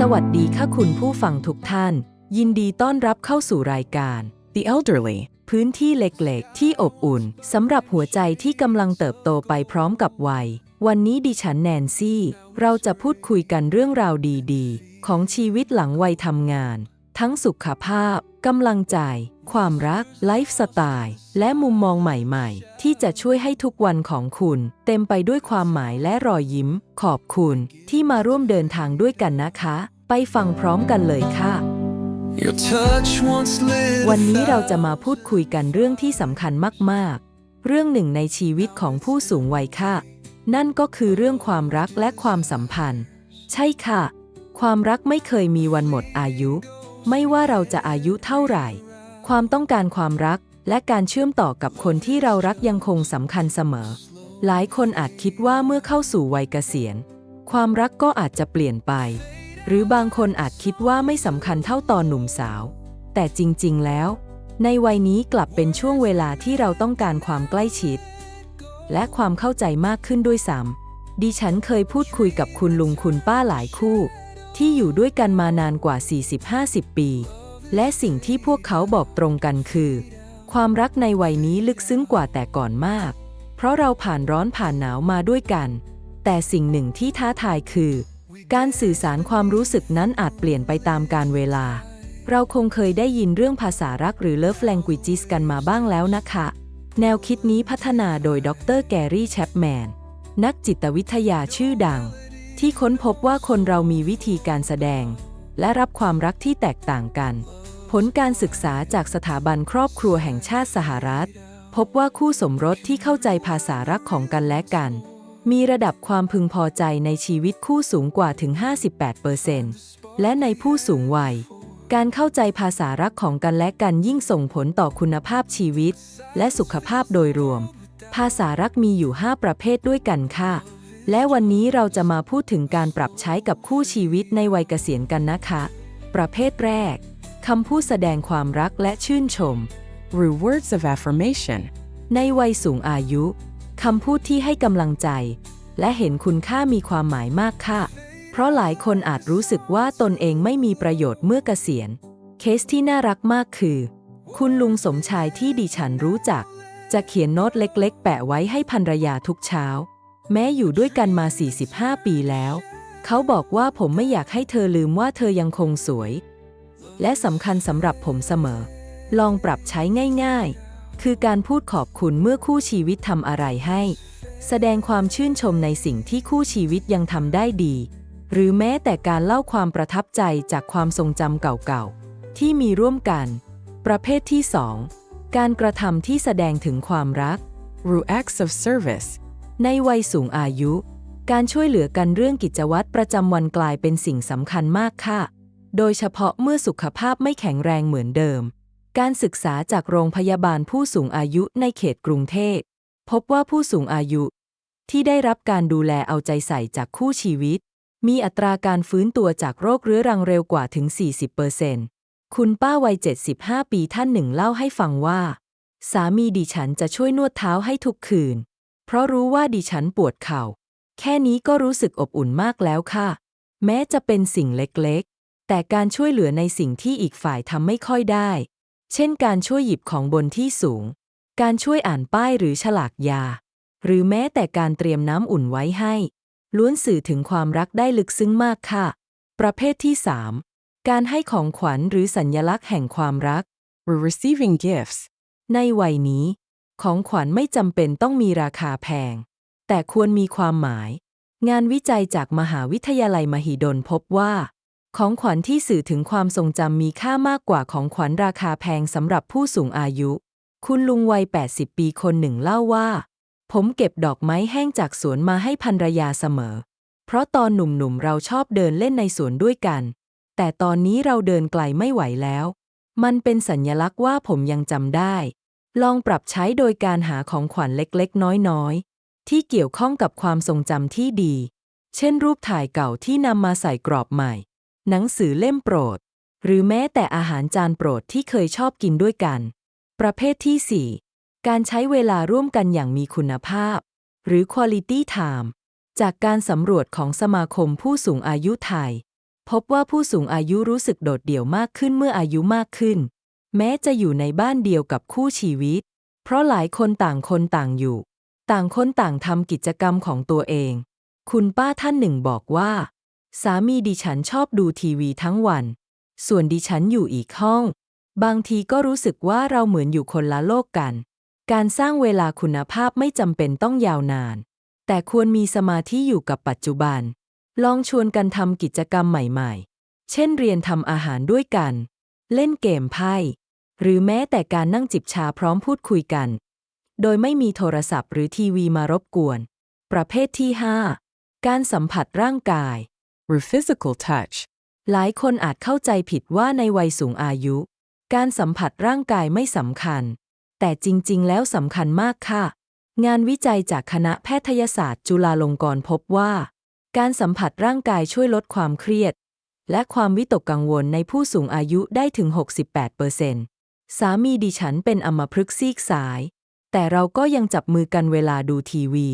สวัสดีค่ะคุณผู้ฟังทุกท่าน ยินดีต้อนรับเข้าสู่รายการ The elderly. พื้นที่เล็กๆ ที่อบอุ่นสำหรับหัวใจที่กำลังเติบโตไปพร้อมกับวัย วันนี้ดิฉันแนนซี่ เราจะพูดคุยกันเรื่องราวดีๆ ของชีวิตหลังวัยทำงาน ทั้งสุขภาพ กำลังใจ ความรัก ไลฟ์สไตล์ และมุมมองใหม่ๆ ที่จะช่วยให้ทุกวันของคุณ เต็มไปด้วยความหมายและรอยยิ้ม ขอบคุณที่มาร่วมเดินทางด้วยกันนะคะ ไปฟังพร้อมกันเลยค่ะ Your touch once lit วันนี้ a เราจะมาพูดคุยกันเรื่องที่สำคัญมากๆ เรื่องหนึ่งในชีวิตของผู้สูงวัยค่ะ นั่นก็คือเรื่องความรักและความสัมพันธ์ ใช่ค่ะ ความรักไม่เคยมีวันหมดอายุ ไม่ว่าเราจะอายุเท่าไหร่ ความต้องการความรักและการเชื่อมต่อกับคนที่เรารักยังคงสำคัญเสมอ หลายคนอาจคิดว่าเมื่อเข้าสู่วัยเกษียณ ความรักก็อาจจะเปลี่ยนไป หรือบางคนอาจคิดว่าไม่สำคัญเท่าตอนหนุ่มสาว แต่จริง ๆ แล้ว ในวัยนี้กลับเป็นช่วงเวลาที่เราต้องการความใกล้ชิด และความเข้าใจมากขึ้นด้วยซ้ำดิฉันเคยพูดคุยกับคุณลุงคุณป้าหลายคู่ ที่อยู่ด้วยกันมานานกว่า 40-50 ปี และสิ่งที่พวกเขาบอกตรงกันคือ ความรักในวัยนี้ลึกซึ้งกว่าแต่ก่อนมาก เพราะเราผ่านร้อนผ่านหนาวมาด้วยกัน แต่สิ่งหนึ่งที่ท้าทายคือ การสื่อสารความรู้สึกนั้นอาจเปลี่ยนไปตามกาลเวลา เราคงเคยได้ยินเรื่องภาษารักหรือ love languages กันมาบ้างแล้วนะคะ แนวคิดนี้พัฒนาโดยดรแกรี่แชปแมนนักจิตวิทยาชื่อดัง ที่ค้นพบว่าคนเรามีวิธีการแสดง และรับความรักที่แตกต่างกัน ผลการศึกษาจากสถาบันครอบครัวแห่งชาติสหรัฐ พบว่าคู่สมรสที่เข้าใจภาษารักของกันและกัน มีระดับความพึงพอใจในชีวิตคู่สูงกว่าถึง 58%และในผู้สูงวัย การเข้าใจภาษารักของกันและกันยิ่งส่งผลต่อคุณภาพชีวิต และสุขภาพโดยรวม ภาษารักมีอยู่ 5 ประเภทด้วยกันค่ะ และวันนี้เราจะมาพูดถึงการปรับใช้กับคู่ชีวิตในวัยเกษียณกันนะคะ ประเภทแรกคำพูดแสดงความรักและชื่นชม Through words of affirmation. ในวัยสูงอายุคำพูดที่ให้กำลังใจ และเห็นคุณค่ามีความหมายมากค่ะ เพราะหลายคนอาจรู้สึกว่าตนเองไม่มีประโยชน์เมื่อเกษียณ เคสที่น่ารักมากคือ คุณลุงสมชายที่ดิฉันรู้จัก จะเขียนโน้ตเล็ก ๆ แปะไว้ให้ภรรยาทุกเช้า แม้อยู่ด้วยกันมา 45 ปีแล้ว เขาบอกว่าผมไม่อยากให้เธอลืมว่าเธอยังคงสวย และสำคัญสำหรับผมเสมอ ลองปรับใช้ง่ายๆ คือการพูดขอบคุณเมื่อคู่ชีวิตทำอะไรให้ แสดงความชื่นชมในสิ่งที่คู่ชีวิตยังทำได้ดี หรือแม้แต่การเล่าความประทับใจจากความทรงจำเก่าๆ ที่มีร่วมกัน ประเภทที่ 2 การกระทำที่แสดงถึงความรัก r u acts of service. ในวัยสูงอายุ การช่วยเหลือกันเรื่องกิจวัตรประจำวันกลายเป็นสิ่งสำคัญมากค่ะ โดยเฉพาะเมื่อสุขภาพไม่แข็งแรงเหมือนเดิม การศึกษาจากโรงพยาบาลผู้สูงอายุในเขตกรุงเทพพบว่าผู้สูงอายุ ที่ได้รับการดูแลเอาใจใส่จากคู่ชีวิต มีอัตราการฟื้นตัวจากโรคเรื้อรังเร็วกว่าถึง 40%คุณป้าวัย 75 ปีท่านหนึ่งเล่าให้ฟังว่า สามีดิฉันจะช่วยนวดเท้าให้ทุกคืน เพราะรู้ว่าดิฉันปวดเข่า แค่นี้ก็รู้สึกอบอุ่นมากแล้วค่ะ แม้จะเป็นสิ่งเล็กๆ แต่การช่วยเหลือในสิ่งที่อีกฝ่ายทำไม่ค่อยได้ เช่นการช่วยหยิบของบนที่สูง การช่วยอ่านป้ายหรือฉลากยา หรือแม้แต่การเตรียมน้ำอุ่นไว้ให้ ล้วนสื่อถึงความรักได้ลึกซึ้งมากค่ะ ประเภทที่ 3 การให้ของขวัญหรือสัญญลักษณ์แห่งความรัก receiving gifts. ในวัยนี้ ของขวัญไม่จำเป็นต้องมีราคาแพง แต่ควรมีความหมาย งานวิจัยจากมหาวิทยาลัยมหิดลพบว่า ของขวัญที่สื่อถึงความทรงจำมีค่ามากกว่าของขวัญราคาแพงสำหรับผู้สูงอายุ คุณลุงวัย 80 ปีคนหนึ่งเล่าว่า ผมเก็บดอกไม้แห้งจากสวนมาให้ภรรยาเสมอ เพราะตอนหนุ่มๆเราชอบเดินเล่นในสวนด้วยกัน แต่ตอนนี้เราเดินไกลไม่ไหวแล้ว มันเป็นสัญลักษณ์ว่าผมยังจำได้ ลองปรับใช้โดยการหาของขวัญเล็กๆ น้อยๆ ที่เกี่ยวข้องกับความทรงจำที่ดี เช่นรูปถ่ายเก่าที่นำมาใส่กรอบใหม่ หนังสือเล่มโปรด หรือแม้แต่อาหารจานโปรดที่เคยชอบกินด้วยกัน ประเภทที่ 4 การใช้เวลาร่วมกันอย่างมีคุณภาพ หรือ quality time จากการสำรวจของสมาคมผู้สูงอายุไทย พบว่าผู้สูงอายุรู้สึกโดดเดี่ยวมากขึ้นเมื่ออายุมากขึ้น แม้จะอยู่ในบ้านเดียวกับคู่ชีวิต เพราะหลายคนต่างคนต่างอยู่ ต่างคนต่างทำกิจกรรมของตัวเอง คุณป้าท่านหนึ่งบอกว่า สามีดิฉันชอบดูทีวีทั้งวัน ส่วนดิฉันอยู่อีกห้อง บางทีก็รู้สึกว่าเราเหมือนอยู่คนละโลกกัน การสร้างเวลาคุณภาพไม่จำเป็นต้องยาวนาน แต่ควรมีสมาธิอยู่กับปัจจุบัน ลองชวนกันทำกิจกรรมใหม่ ๆ เช่นเรียนทำอาหารด้วยกัน เล่นเกมไพ่ หรือแม้แต่การนั่งจิบชาพร้อมพูดคุยกัน โดยไม่มีโทรศัพท์หรือทีวีมารบกวน ประเภทที่ 5 การสัมผัสร่างกาย physical touch, หลายคนอาจเข้าใจผิดว่าในวัยสูงอายุ การสัมผัสร่างกายไม่สำคัญ แต่จริง ๆ แล้วสำคัญมากค่ะ งานวิจัยจากคณะแพทยศาสตร์ จุฬาลงกรณ์พบว่า การสัมผัสร่างกายช่วยลดความเครียด และความวิตกกังวลในผู้สูงอายุได้ถึง 68% สามีดิฉันเป็นอัมพฤกษ์ซีกซ้าย แต่เราก็ยังจับมือกันเวลาดูทีวี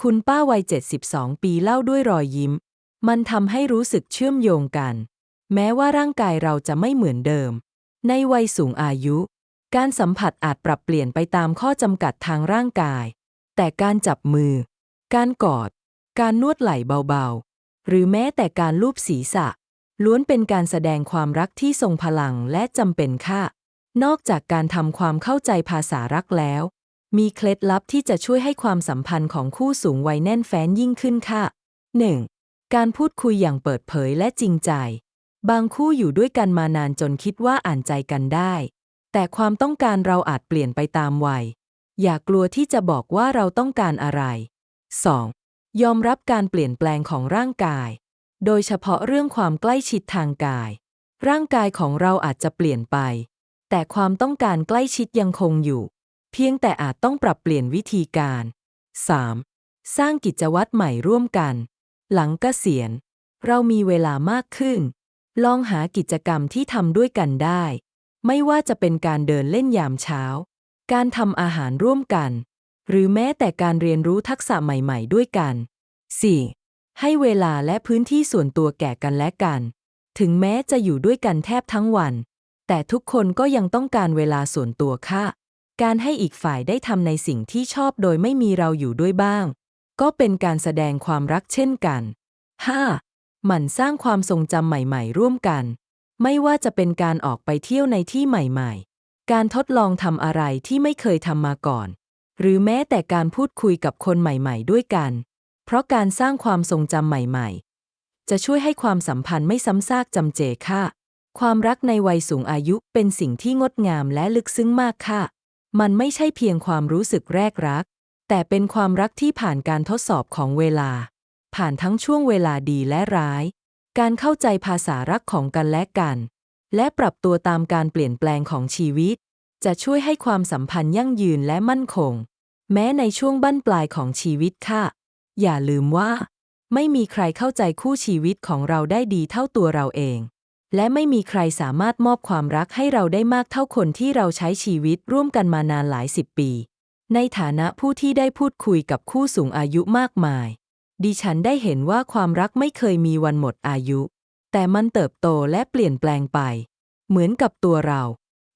คุณป้าวัย 72 ปีเล่าด้วยรอยยิ้ม มันทำให้รู้สึกเชื่อมโยงกัน แม้ว่าร่างกายเราจะไม่เหมือนเดิม ในวัยสูงอายุ การสัมผัสอาจปรับเปลี่ยนไปตามข้อจำกัดทางร่างกาย แต่การจับมือ การกอด การนวดไหล่เบาๆ หรือแม้แต่การลูบศีรษะ ล้วนเป็นการแสดงความรักที่ทรงพลังและจำเป็นค่ะ นอกจากการทำความเข้าใจภาษารักแล้ว มีเคล็ดลับที่จะช่วยให้ความสัมพันธ์ของคู่สูงวัยแน่นแฟ้นยิ่งขึ้นค่ะ 1. การพูดคุยอย่างเปิดเผยและจริงใจ บางคู่อยู่ด้วยกันมานานจนคิดว่าอ่านใจกันได้ แต่ความต้องการเราอาจเปลี่ยนไปตามวัย อย่ากลัวที่จะบอกว่าเราต้องการอะไร 2. ยอมรับการเปลี่ยนแปลงของร่างกาย โดยเฉพาะเรื่องความใกล้ชิดทางกาย ร่างกายของเราอาจจะเปลี่ยนไป แต่ความต้องการใกล้ชิดยังคงอยู่ เพียงแต่อาจต้องปรับเปลี่ยนวิธีการ 3. สร้างกิจวัตรใหม่ร่วมกัน หลังเกษียณ เรามีเวลามากขึ้น ลองหากิจกรรมที่ทำด้วยกันได้ ไม่ว่าจะเป็นการเดินเล่นยามเช้า การทำอาหารร่วมกัน หรือแม้แต่การเรียนรู้ทักษะใหม่ ๆ ด้วยกัน 4. ให้เวลาและพื้นที่ส่วนตัวแก่กันและกัน ถึงแม้จะอยู่ด้วยกันแทบทั้งวัน แต่ทุกคนก็ยังต้องการเวลาส่วนตัวค่ะ การให้อีกฝ่ายได้ทำในสิ่งที่ชอบโดยไม่มีเราอยู่ด้วยบ้าง ก็เป็นการแสดงความรักเช่นกัน 5. หมั่นสร้างความทรงจำใหม่ๆ ร่วมกัน ไม่ว่าจะเป็นการออกไปเที่ยวในที่ใหม่ๆ การทดลองทำอะไรที่ไม่เคยทำมาก่อน หรือแม้แต่การพูดคุยกับคนใหม่ๆ ด้วยกัน เพราะการสร้างความทรงจำใหม่ๆ จะช่วยให้ความสัมพันธ์ไม่ซ้ำซากจำเจค่ะ ความรักในวัยสูงอายุเป็นสิ่งที่งดงามและลึกซึ้งมากค่ะ มันไม่ใช่เพียงความรู้สึกแรกรัก แต่เป็นความรักที่ผ่านการทดสอบของเวลา ผ่านทั้งช่วงเวลาดีและร้าย การเข้าใจภาษารักของกันและกัน และปรับตัวตามการเปลี่ยนแปลงของชีวิต จะช่วยให้ความสัมพันธ์ยั่งยืนและมั่นคง แม้ในช่วงบั้นปลายของชีวิตค่ะ อย่าลืมว่า ไม่มีใครเข้าใจคู่ชีวิตของเราได้ดีเท่าตัวเราเอง และไม่มีใครสามารถมอบความรักให้เราได้มากเท่าคนที่เราใช้ชีวิตร่วมกันมานานหลายสิบปี ในฐานะผู้ที่ได้พูดคุยกับคู่สูงอายุมากมาย ดิฉันได้เห็นว่าความรักไม่เคยมีวันหมดอายุ แต่มันเติบโตและเปลี่ยนแปลงไป เหมือนกับตัวเรา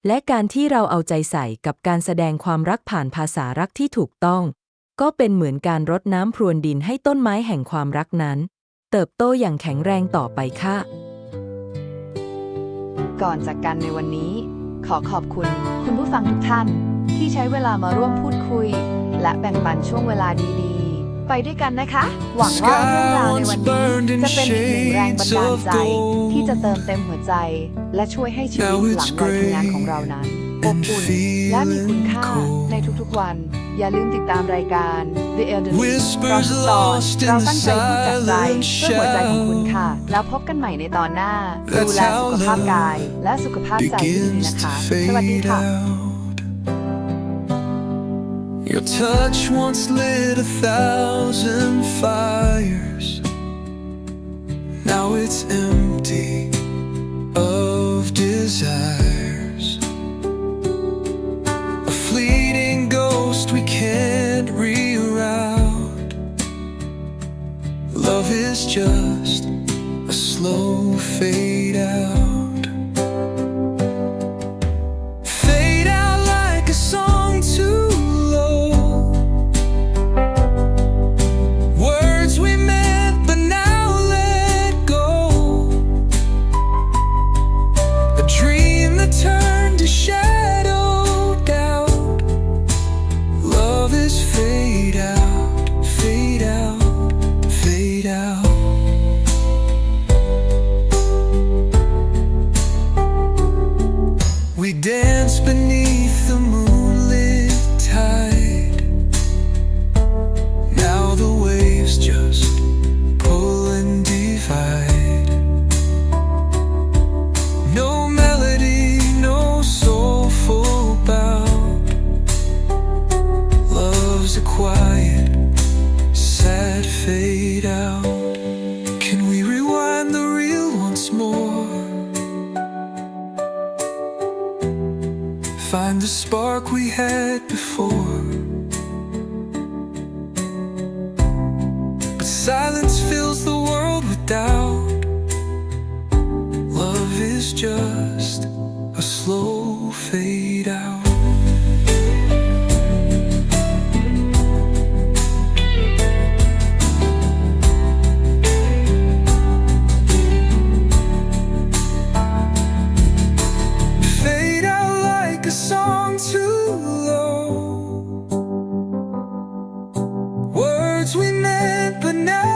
และการที่เราเอาใจใส่กับการแสดงความรักผ่านภาษารักที่ถูกต้อง ก็เป็นเหมือนการรดน้ำพรวนดินให้ต้นไม้แห่งความรักนั้น เติบโตอย่างแข็งแรงต่อไปค่ะ ก่อนจากกันในวันนี้ ขอขอบคุณ คุณผู้ฟังทุกท่าน ที่ใช้เวลามาร่วมพูดคุย และแบ่งปันช่วงเวลาดีๆ ไปด้วยกันนะคะ หวังว่าเรื่องราวในวันนี้จะเป็นอีกหนึ่งแรงบันดาลใจ ที่จะเติมเต็มหัวใจ และช่วยให้ชีวิตหลังวัยทำงานของเรานั้น อบอุ่นและมีคุณค่าในทุกๆวัน อย่าลืมติดตามรายการ The Elderly เพราะ Whispers ทุกตอน lost in เรา the ตั้งใจพูดจากใจเพื่อหัวใจของคุณ silent ค่ะ แล้วพบกันใหม่ในตอนหน้า ดู That's แลสุข how ภาพ love กาย และสุขภาพใจที่ดี begins นะ to คะ สวัสดี fade ค่ะ out. Your touch once lit a thousand fires. Now it's empty a quiet, sad fade out. Can we rewind the reel once more? Find the spark we had before. Silence fills the world with doubt. Love is just a slow fade we meant, but now